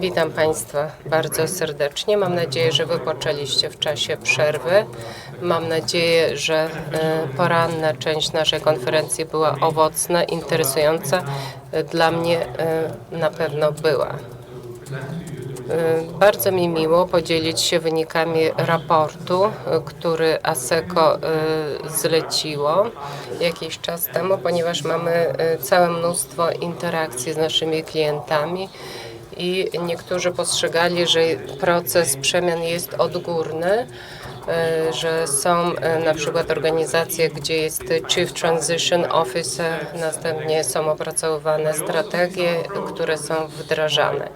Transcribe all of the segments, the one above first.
Witam Państwa bardzo serdecznie. Mam nadzieję, że wypoczęliście w czasie przerwy. Mam nadzieję, że e, poranna część naszej konferencji była owocna, interesująca. E, Dla mnie e, na pewno była. Bardzo mi miło podzielić się wynikami raportu, który ASECO zleciło jakiś czas temu, ponieważ mamy całe mnóstwo interakcji z naszymi klientami i niektórzy postrzegali, że proces przemian jest odgórny, e, że są e, na przykład organizacje, gdzie jest Chief Transition Officer, następnie są opracowywane strategie, które są wdrażane.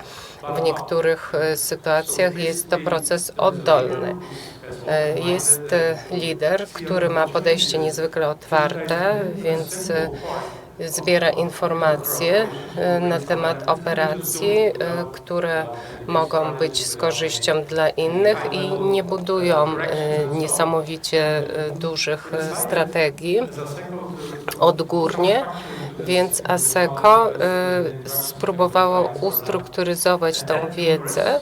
W niektórych e, sytuacjach jest to proces oddolny. Jest lider, który ma podejście niezwykle otwarte, więc zbiera informacje e, na temat operacji, e, które mogą być z korzyścią dla innych i nie budują e, niesamowicie dużych strategii odgórnie, więc ASECO spróbowało ustrukturyzować tą wiedzę,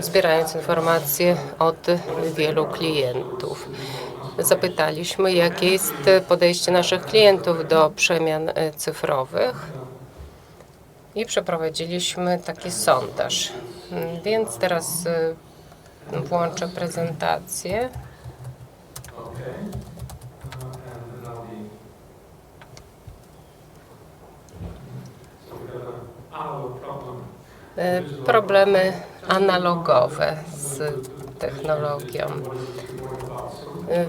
zbierając informacje od wielu klientów. Zapytaliśmy, jakie jest podejście naszych klientów do przemian y, cyfrowych i przeprowadziliśmy taki sondaż. Mm, Więc teraz y, włączę prezentację. E, problemy analogowe z technologią.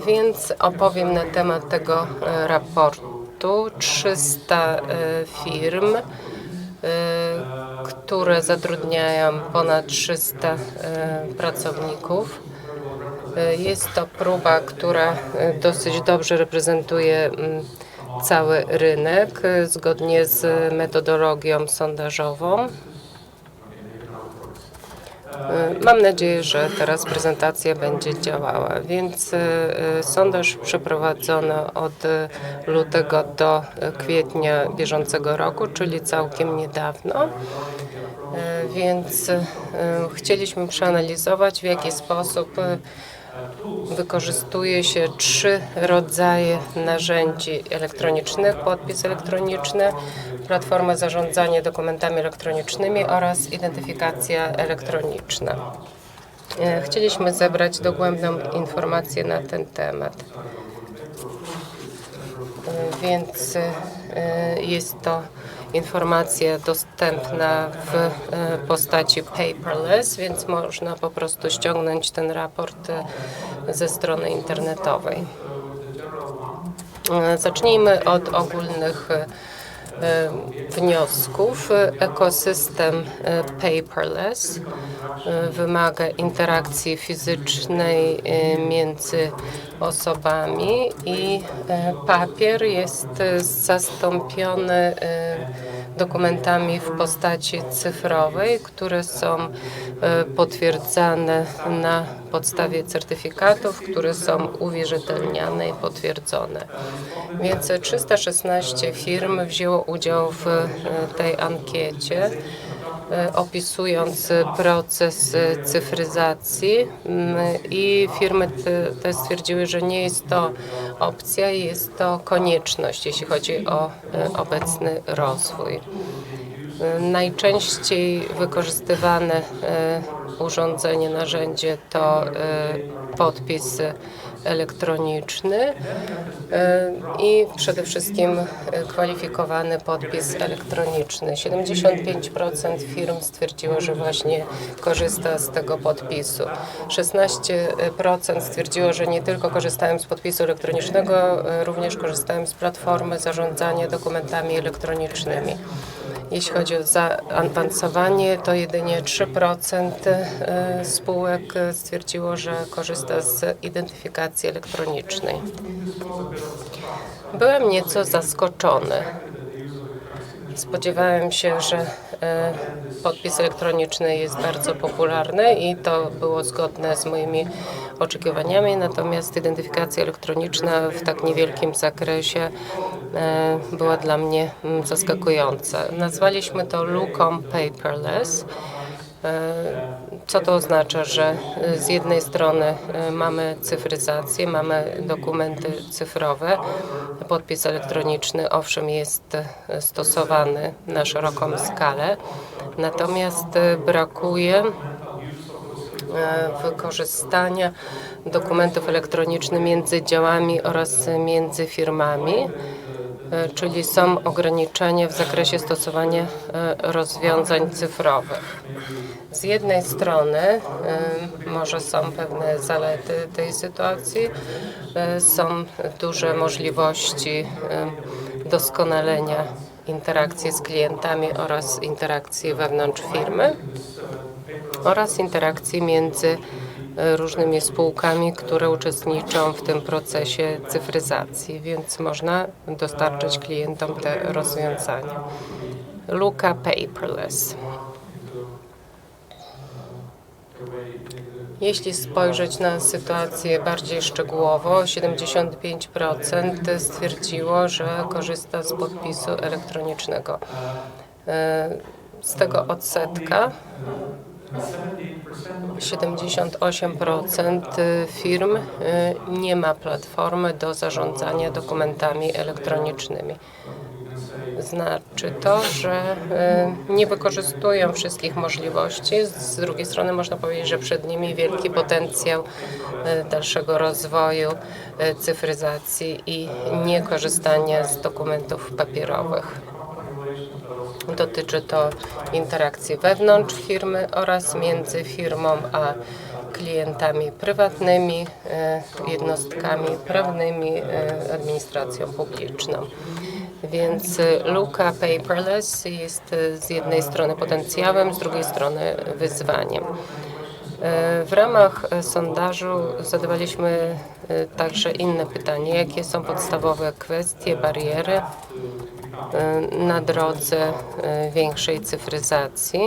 Więc opowiem na temat tego e, raportu. 300 e, firm, e, które zatrudniają ponad 300 e, pracowników. Jest to próba, która dosyć dobrze reprezentuje cały rynek zgodnie z metodologią sondażową. E, Mam nadzieję, że teraz prezentacja będzie działała. Więc e, sondaż przeprowadzono od lutego do kwietnia bieżącego roku, czyli całkiem niedawno. E, Więc chcieliśmy przeanalizować, w jaki sposób wykorzystuje się trzy rodzaje narzędzi elektronicznych, podpis elektroniczny, platforma zarządzania dokumentami elektronicznymi oraz identyfikacja elektroniczna. E, Chcieliśmy zebrać dogłębną informację na ten temat. E, Więc e, jest to informacja dostępna w e, postaci paperless, więc można po prostu ściągnąć ten raport e, ze strony internetowej. E, Zacznijmy od ogólnych wniosków. Ekosystem e, paperless e, wymaga interakcji fizycznej e, między osobami i e, papier jest e, zastąpiony e, dokumentami w postaci cyfrowej, które są e, potwierdzane na podstawie certyfikatów, które są uwierzytelniane i potwierdzone. Więc 316 firm wzięło udział w e, tej ankiecie e, opisując proces e, cyfryzacji mm, i firmy te, stwierdziły, że nie jest to opcja, jest to konieczność, jeśli chodzi o obecny rozwój. Najczęściej wykorzystywane e, urządzenie, narzędzie to e, podpis elektroniczny e, i przede wszystkim kwalifikowany podpis elektroniczny. 75% firm stwierdziło, że właśnie korzysta z tego podpisu. 16% stwierdziło, że nie tylko korzystają z podpisu elektronicznego, również korzystają z platformy zarządzania dokumentami elektronicznymi. Jeśli chodzi o zaawansowanie, to jedynie 3% e, spółek e, stwierdziło, że korzysta z identyfikacji elektronicznej. Byłem nieco zaskoczony. Spodziewałem się, że e, podpis elektroniczny jest bardzo popularny i to było zgodne z moimi oczekiwaniami, natomiast identyfikacja elektroniczna w tak niewielkim zakresie była dla mnie mm, zaskakująca. Nazwaliśmy to luką paperless. E, Co to oznacza, że e, z jednej strony e, mamy cyfryzację, mamy dokumenty cyfrowe, podpis elektroniczny owszem jest e, stosowany na szeroką skalę, natomiast e, brakuje e, wykorzystania dokumentów elektronicznych między działami oraz między firmami, e, czyli są ograniczenia w zakresie stosowania e, rozwiązań cyfrowych. Z jednej strony e, może są pewne zalety tej sytuacji, e, są duże możliwości e, doskonalenia interakcji z klientami oraz interakcji wewnątrz firmy oraz interakcji między e, różnymi spółkami, które uczestniczą w tym procesie cyfryzacji, więc można dostarczyć klientom te rozwiązania. Luka paperless. Jeśli spojrzeć na sytuację bardziej szczegółowo, 75% stwierdziło, że korzysta z podpisu elektronicznego. E, Z tego odsetka 78% firm y, nie ma platformy do zarządzania dokumentami elektronicznymi. Znaczy to, że y, nie wykorzystują wszystkich możliwości. Z drugiej strony można powiedzieć, że przed nimi wielki potencjał y, dalszego rozwoju cyfryzacji i niekorzystania z dokumentów papierowych. Dotyczy to interakcji wewnątrz firmy oraz między firmą a klientami prywatnymi, e, jednostkami prawnymi, e, administracją publiczną. Więc e, luka paperless jest z jednej strony potencjałem, z drugiej strony wyzwaniem. W ramach sondażu zadawaliśmy także inne pytanie, jakie są podstawowe kwestie, bariery na drodze e, większej cyfryzacji,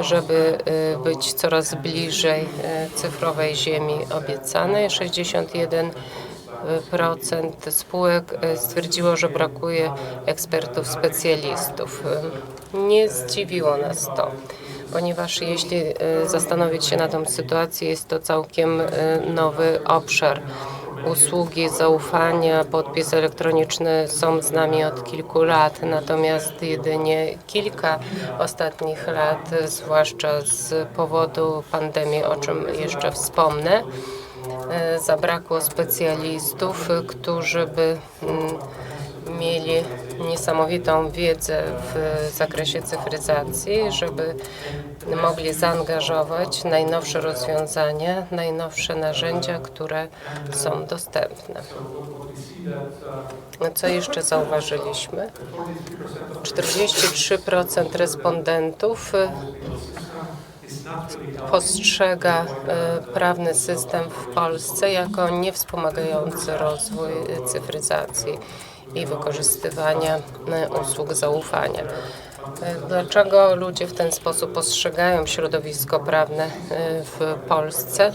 żeby e, być coraz bliżej e, cyfrowej ziemi obiecanej. 61 procent spółek e, stwierdziło, że brakuje ekspertów, specjalistów. E, Nie zdziwiło nas to, ponieważ jeśli e, zastanowić się na tą sytuację, jest to całkiem e, nowy obszar. Usługi zaufania, podpis elektroniczny są z nami od kilku lat, natomiast jedynie kilka ostatnich lat, zwłaszcza z powodu pandemii, o czym jeszcze wspomnę, e, zabrakło specjalistów, którzy by mm, mieli niesamowitą wiedzę w zakresie cyfryzacji, żeby mogli zaangażować najnowsze rozwiązania, najnowsze narzędzia, które są dostępne. Co jeszcze zauważyliśmy? 43% respondentów e, postrzega e, prawny system w Polsce jako niewspomagający rozwój cyfryzacji i wykorzystywania e, usług zaufania. E, Dlaczego ludzie w ten sposób postrzegają środowisko prawne e, w Polsce?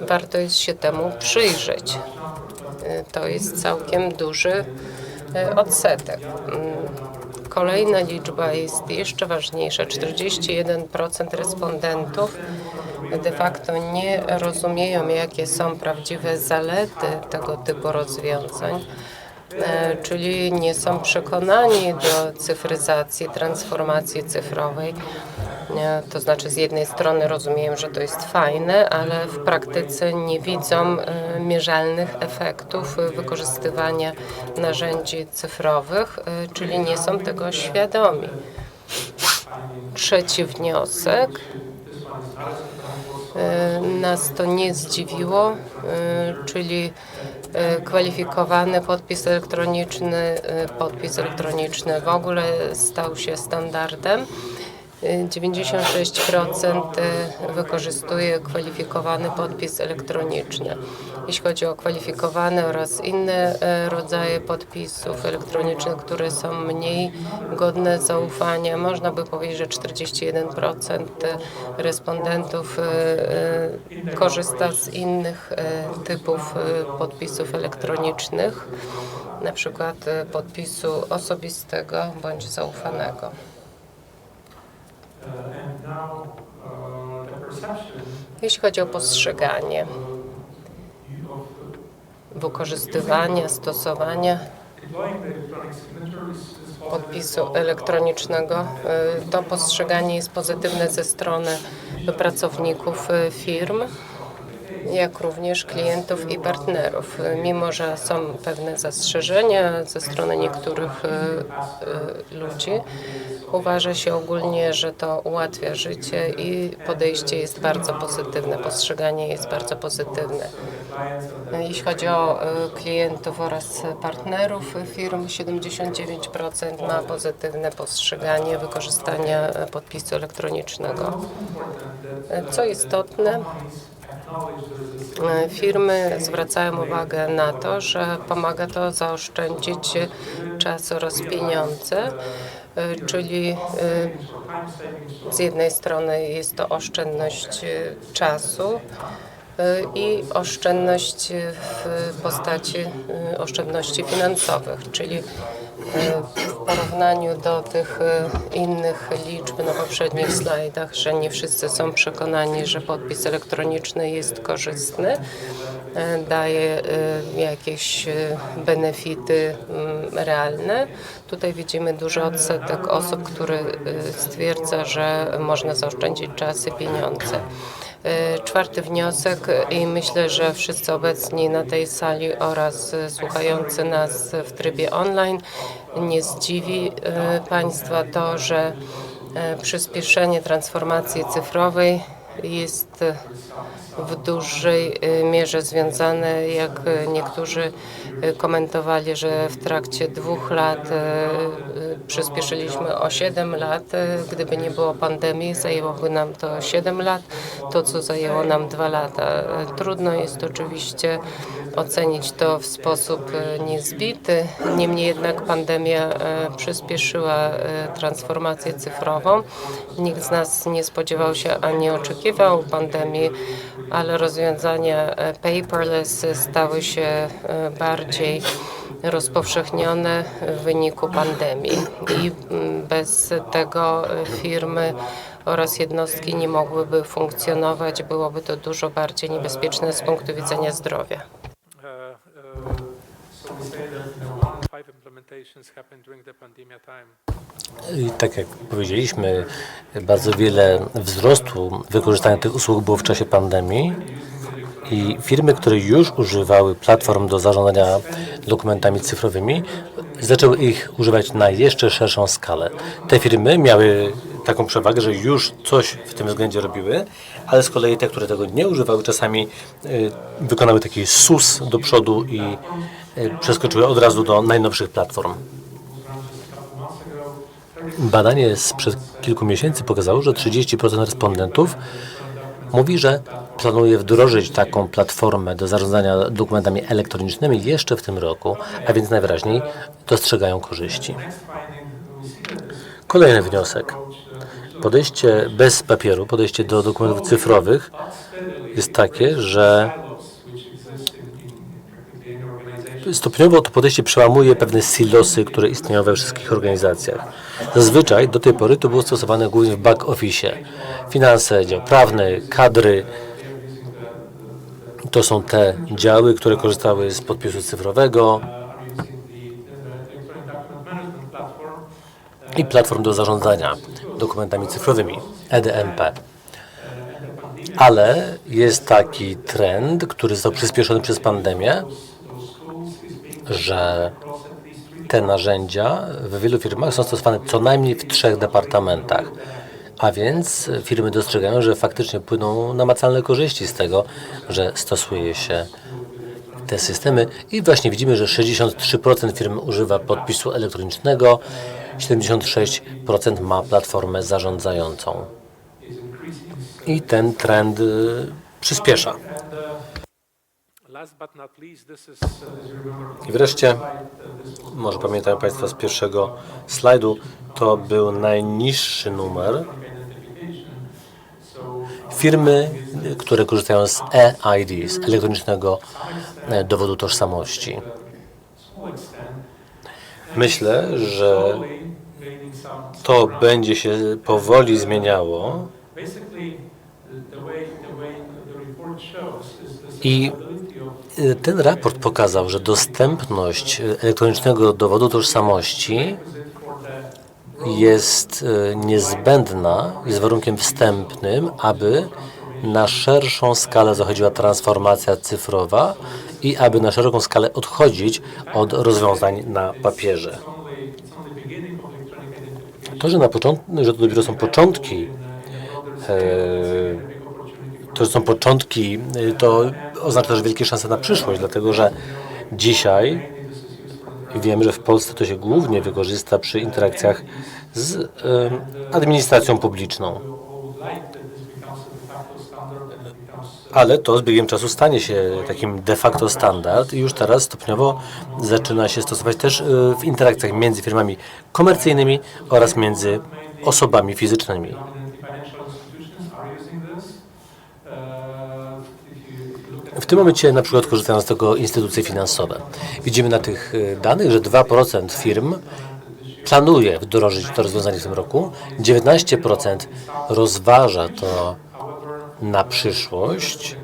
Warto jest się temu przyjrzeć. To jest całkiem duży odsetek. Mm, Kolejna liczba jest jeszcze ważniejsza. 41% respondentów de facto nie rozumieją, jakie są prawdziwe zalety tego typu rozwiązań, czyli nie są przekonani do cyfryzacji, transformacji cyfrowej. E, To znaczy, z jednej strony rozumieją, że to jest fajne, ale w praktyce nie widzą e, mierzalnych efektów e, wykorzystywania narzędzi cyfrowych, e, czyli nie są tego świadomi. Trzeci wniosek. E, Nas to nie zdziwiło, e, czyli e, kwalifikowany podpis elektroniczny, e, podpis elektroniczny w ogóle stał się standardem Y, 96% wykorzystuje kwalifikowany podpis elektroniczny. Jeśli chodzi o kwalifikowany oraz inne e, rodzaje podpisów elektronicznych, które są mniej godne zaufania, można by powiedzieć, że 41% respondentów e, e, korzysta z innych e, typów e, podpisów elektronicznych, na przykład e, podpisu osobistego bądź zaufanego. Jeśli chodzi o postrzeganie, wykorzystywania, stosowania podpisu elektronicznego, y, to postrzeganie jest pozytywne ze strony pracowników y, firm, jak również klientów i partnerów. Mimo, że są pewne zastrzeżenia ze strony niektórych y, y, ludzi, uważa się ogólnie, że to ułatwia życie i podejście jest bardzo pozytywne, postrzeganie jest bardzo pozytywne. Jeśli chodzi o y, klientów oraz partnerów firm, 79% ma pozytywne postrzeganie wykorzystania e, podpisu elektronicznego. E, Co istotne, e, firmy zwracają uwagę na to, że pomaga to zaoszczędzić czas oraz pieniądze, e, czyli e, z jednej strony jest to oszczędność e, czasu, e, i oszczędność w postaci e, oszczędności finansowych, czyli e, w porównaniu do tych e, innych liczb na poprzednich slajdach, że nie wszyscy są przekonani, że podpis elektroniczny jest korzystny, e, daje e, jakieś e, benefity mm, realne. Tutaj widzimy duży odsetek osób, który e, stwierdza, że można zaoszczędzić czas i pieniądze. E, Czwarty wniosek i myślę, że wszyscy obecni na tej sali oraz słuchający nas w trybie online nie zdziwi e, Państwa to, że e, przyspieszenie transformacji cyfrowej jest w dużej mierze związane, jak niektórzy komentowali, że w trakcie dwóch lat e, e, przyspieszyliśmy o 7 lat. E, Gdyby nie było pandemii, zajęłoby nam to 7 lat, to co zajęło nam 2 lata. Trudno jest oczywiście ocenić to w sposób niezbity, niemniej jednak pandemia przyspieszyła transformację cyfrową. Nikt z nas nie spodziewał się ani oczekiwał pandemii, ale rozwiązania paperless stały się e, bardziej rozpowszechnione w wyniku pandemii i mm, bez tego e, firmy oraz jednostki nie mogłyby funkcjonować. Byłoby to dużo bardziej niebezpieczne z punktu widzenia zdrowia. I tak jak powiedzieliśmy, bardzo wiele wzrostu wykorzystania tych usług było w czasie pandemii i firmy, które już używały platform do zarządzania dokumentami cyfrowymi, zaczęły ich używać na jeszcze szerszą skalę. Te firmy miały taką przewagę, że już coś w tym względzie robiły, ale z kolei te, które tego nie używały, czasami y, wykonały taki sus do przodu i y, przeskoczyły od razu do najnowszych platform. Badanie sprzed kilku miesięcy pokazało, że 30% respondentów mówi, że planuje wdrożyć taką platformę do zarządzania dokumentami elektronicznymi jeszcze w tym roku, a więc najwyraźniej dostrzegają korzyści. Kolejny wniosek. Podejście bez papieru, podejście do dokumentów cyfrowych jest takie, że stopniowo to podejście przełamuje pewne silosy, które istnieją we wszystkich organizacjach. Zazwyczaj do tej pory to było stosowane głównie w back office. Finanse, dział prawny, kadry. To są te działy, które korzystały z podpisu cyfrowego i platform do zarządzania dokumentami cyfrowymi, EDMP. Ale jest taki trend, który został przyspieszony przez pandemię, że te narzędzia w wielu firmach są stosowane co najmniej w trzech departamentach. A więc firmy dostrzegają, że faktycznie płyną namacalne korzyści z tego, że stosuje się te systemy i właśnie widzimy, że 63% firm używa podpisu elektronicznego, 76% ma platformę zarządzającą. I ten trend y, przyspiesza. I wreszcie, może pamiętają Państwo z pierwszego slajdu, to był najniższy numer firmy, które korzystają z EID, z elektronicznego e, dowodu tożsamości. Myślę, że to będzie się powoli zmieniało i y, ten raport pokazał, że dostępność elektronicznego dowodu tożsamości jest y, niezbędna, jest warunkiem wstępnym, aby na szerszą skalę zachodziła transformacja cyfrowa i aby na szeroką skalę odchodzić od rozwiązań na papierze. To, że, na że to dopiero są początki, e, to, są początki, e, to oznacza też wielkie szanse na przyszłość, dlatego że dzisiaj Wiem, że w Polsce to się głównie wykorzysta przy interakcjach z em, administracją publiczną. Ale to z biegiem czasu stanie się takim de facto standard i już teraz stopniowo zaczyna się stosować też e, w interakcjach między firmami komercyjnymi oraz między osobami fizycznymi. W tym momencie na przykład korzystają z tego instytucje finansowe. Widzimy na tych e, danych, że 2% firm planuje wdrożyć to rozwiązanie w tym roku, 19% rozważa to na przyszłość,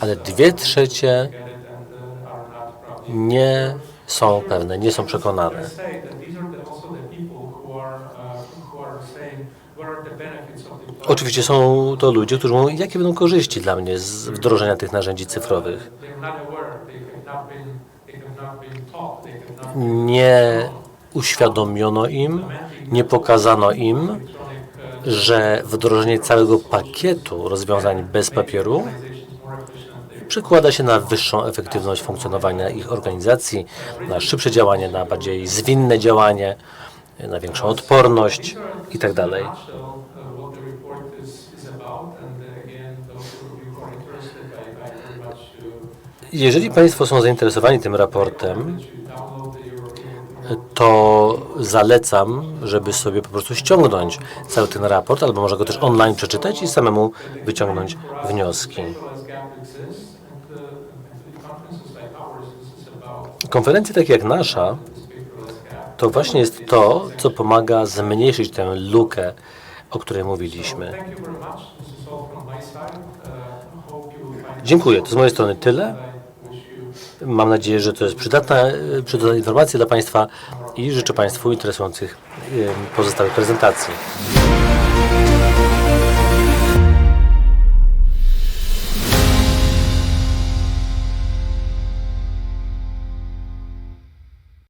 ale dwie trzecie nie są pewne, nie są przekonane. Oczywiście są to ludzie, którzy mówią, jakie będą korzyści dla mnie z wdrożenia tych narzędzi cyfrowych. Nie uświadomiono im, nie pokazano im, że wdrożenie całego pakietu rozwiązań bez papieru przekłada się na wyższą efektywność funkcjonowania ich organizacji, na szybsze działanie, na bardziej zwinne działanie, na większą odporność itd. Jeżeli Państwo są zainteresowani tym raportem, to zalecam, żeby sobie po prostu ściągnąć cały ten raport, albo może go też online przeczytać i samemu wyciągnąć wnioski. Konferencje takie jak nasza to właśnie jest to, co pomaga zmniejszyć tę lukę, o której mówiliśmy. Dziękuję. To z mojej strony tyle. Mam nadzieję, że to jest przydatna, e, przydatna informacja dla Państwa i życzę Państwu interesujących e, pozostałych prezentacji.